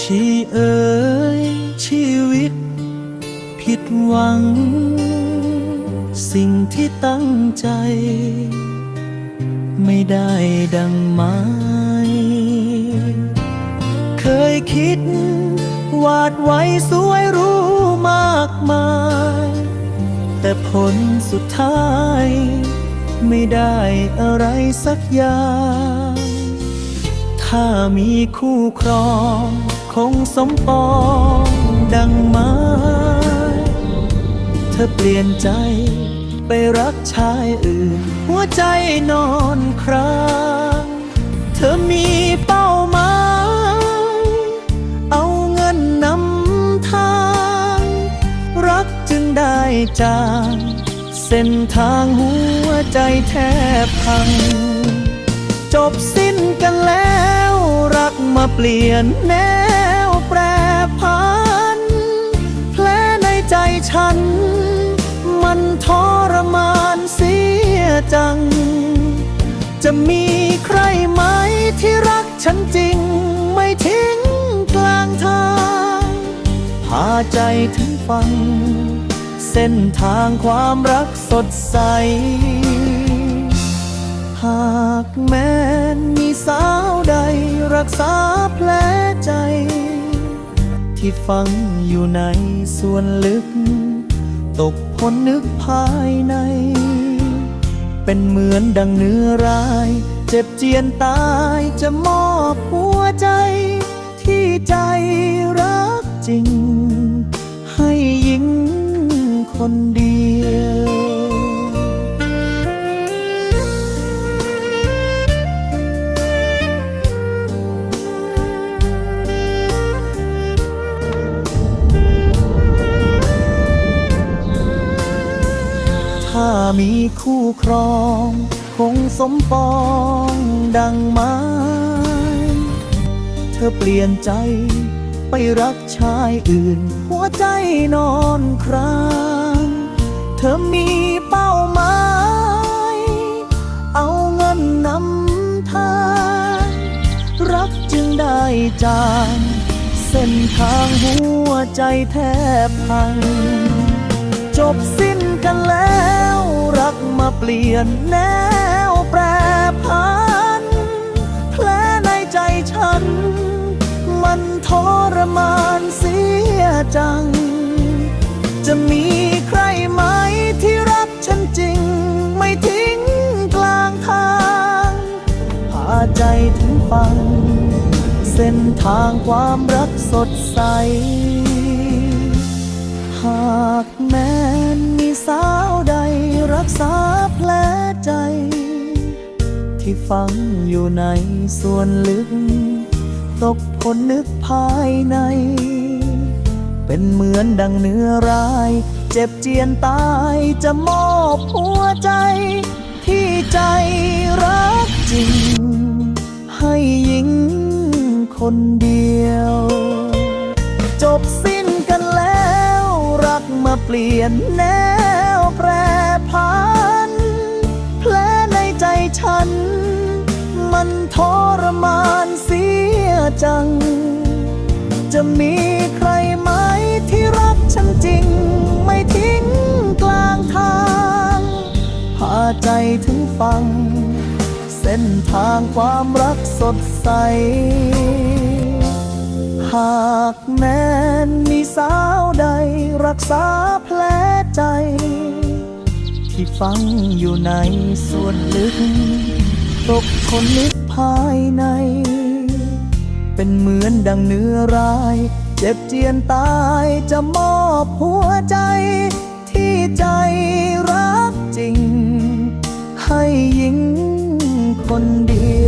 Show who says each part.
Speaker 1: ชีเอ๋ยชีวิต ผิดหวัง สิ่งที่ตั้งใจ ไม่ได้ดังหมายเคยคิด วาดไว้สวยรู้มากมาย แต่ผลสุดท้าย ไม่ได้อะไรสักอย่าง ถ้ามีคู่ครอง คงสมปองดังไม้เธอเปลี่ยนใจ ไปรักชายอื่น หัวใจนอนครางเธอมีเป้าหมายเอาเงินนำทาง รักจึงได้จาง เส้นทางหัวใจแทบพัง จบสิ้นกันแล้ว รักมาเปลี่ยนแนวแปรพันแผลในใจฉัน มันทรมานเสียจัง จะมีใครไหมที่รักฉันจริง ไม่ทิ้งกลางทางพาใจถึงฟัง เส้นทางความรักสดใส หากแม้นมีสาวใดรักษาแผลใจ ที่ฝังอยู่ในส่วนลึก ตกพ้นนึกภายใน เป็นเหมือนดังเนื้อร้าย เจ็บเจียนตายจะมอบหัวใจ ที่ใจรักจริง มีคู่ครอง คงสมปองดังไม้เธอเปลี่ยนใจไปรักชายอื่น หัวใจนอนครางเธอมีเป้าหมาย เอาเงินนำทางรักจึงได้จางเส้นทางหัวใจแทบพัง จบสิ้นกันแล้ว เปลี่ยนแนวแปรพันแผลในใจฉัน มันทรมานเสียจัง จะมีใครไหมที่รักฉันจริง ไม่ทิ้งกลางทางพาใจถึงฟัง เส้นทางความรักสดใส หากแม้นมีสาวใด ที่ฝังอยู่ในส่วนลึก ตกผลนึกภายใน เป็นเหมือนดังเนื้อร้าย เจ็บเจียนตายจะมอบหัวใจ ที่ใจรักจริง ให้หญิงคนเดียว จบสิ้นกันแล้ว รักมาเปลี่ยนแน จัง จะมีใครไหมที่รักฉันจริง ไม่ทิ้งกลางทางพาใจถึงฟัง เส้นทางความรักสดใส หากแม้นมีสาวใดรักษาแผลใจ ที่ฝังอยู่ในส่วนลึกตกคนลึกภายใน เป็นเหมือนดังเนื้อร้าย เจ็บเจียนตายจะมอบหัวใจ ที่ใจรักจริง ให้หญิงคนเดียว